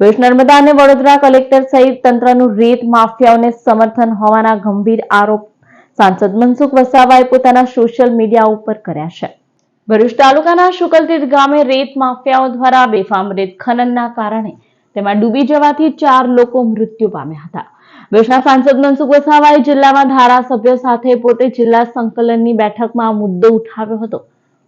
Waste Narmada અને Vadodara collector સહિત તંત્રનું રેત માફિયાઓને સમર્થન હોવાના ગંભીર આરોપ સાંસદ મનસુખ વસાવાએ પોતાના સોશિયલ મીડિયા ઉપર કર્યા છે. ભરૂચ તાલુકાના શુકલતીર્થ ગામે રેત માફિયાઓ દ્વારા બેફામ રેત ખનનના કારણે તેમાં ડૂબી જવાથી ચાર લોકો મૃત્યુ પામ્યા હતા. ભરૂચના સાંસદ મનસુખ વસાવાએ જિલ્લામાં ધારાસભ્યો સાથે પોતે જિલ્લા સંકલનની બેઠકમાં મુદ્દો ઉઠાવ્યો હતો.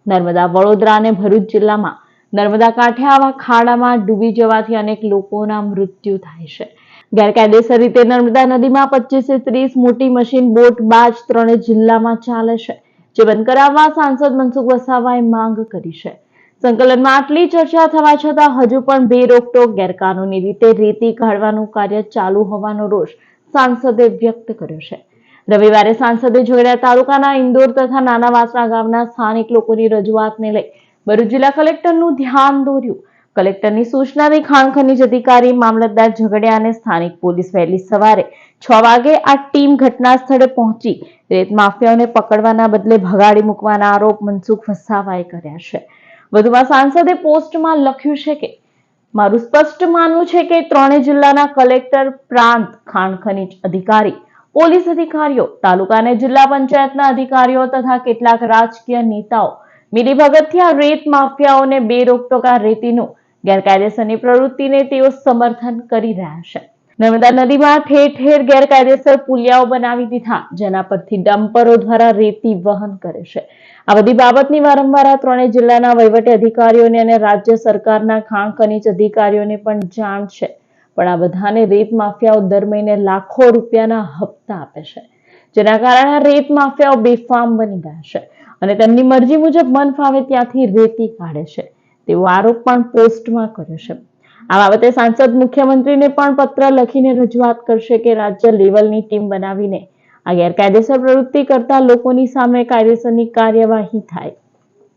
નર્મદા, વડોદરા અને ભરૂચ જિલ્લામાં નર્મદા કાંઠે આવા ખાડામાં ડૂબી જવાથી અનેક લોકોના મૃત્યુ થાય છે. ગેરકાયદેસર રીતે નર્મદા નદીમાં પચીસ ત્રીસ મોટી મશીન, બોટ, બાજ ત્રણે જિલ્લામાં ચાલે છે. જે બંધ કરાવવા સાંસદ મનસુખ વસાવાએ માંગ કરી છે. સંકલનમાં આટલી ચર્ચા થવા છતાં હજુ પણ બે રોકટોક ગેરકાનૂની રીતે રેતી કાઢવાનું કાર્ય ચાલુ હોવાનો રોષ સાંસદે વ્યક્ત કર્યો છે. રવિવારે સાંસદે જોડ્યા તાલુકાના ઇન્દોર તથા નાના વાસણા ગામના સ્થાનિક લોકોની રજૂઆતને લઈ ભરૂચ જિલ્લા કલેક્ટરનું ધ્યાન દોર્યું. કલેક્ટરની સૂચનાથી ખાણ ખનીજ અધિકારી મામલતદાર ઝઘડિયા અને સ્થાનિક પોલીસ વહેલી સવારે છ વાગે આ ટીમ ઘટના સ્થળે પહોંચી. રેત માફિયાઓને પકડવાના બદલે ભગાડી મૂકવાના આરોપ મનસુખ વસાવાએ કર્યા છે. વધુમાં સાંસદે પોસ્ટમાં લખ્યું છે કે, મારું સ્પષ્ટ માનવું છે કે ત્રણેય જિલ્લાના કલેક્ટર પ્રાંત ખાણ ખનીજ અધિકારી, પોલીસ અધિકારીઓ, તાલુકા અને જિલ્લા પંચાયતના અધિકારીઓ તથા કેટલાક રાજકીય નેતાઓ મિલીભગતથી આ રેત માફિયાઓને બે રોકટોકા રેતીનું ગેરકાયદેસરની પ્રવૃત્તિને તેઓ સમર્થન કરી રહ્યા છે. નર્મદા નદીમાં ઠેર ઠેર ગેરકાયદેસર પુલિયાઓ બનાવી દીધા, જેના પરથી ડમ્પરો દ્વારા રેતી વહન કરે છે. આ બધી બાબતની વારંવાર આ ત્રણેય જિલ્લાના વહીવટી અધિકારીઓને અને રાજ્ય સરકારના ખાણ ખનીજ અધિકારીઓને પણ જાણ છે. પણ આ બધાને રેત માફિયાઓ દર મહિને લાખો રૂપિયાના હપ્તા આપે છે, જેના કારણે રેત માફિયાઓ બેફામ બની ગયા છે. અને તેમની મરજી મુજબ મન ફાવે ત્યાંથી રેતી કાઢે છે. તેવો આરોપ પણ પોસ્ટમાં કર્યો છે. આ બાબતે સાંસદ મુખ્યમંત્રીને પણ પત્ર લખીને રજૂઆત કરશે કે રાજ્ય લેવલની ટીમ બનાવીને આ ગેરકાયદેસર પ્રવૃત્તિ કરતા લોકોની સામે કાયદેસરની કાર્યવાહી થાય.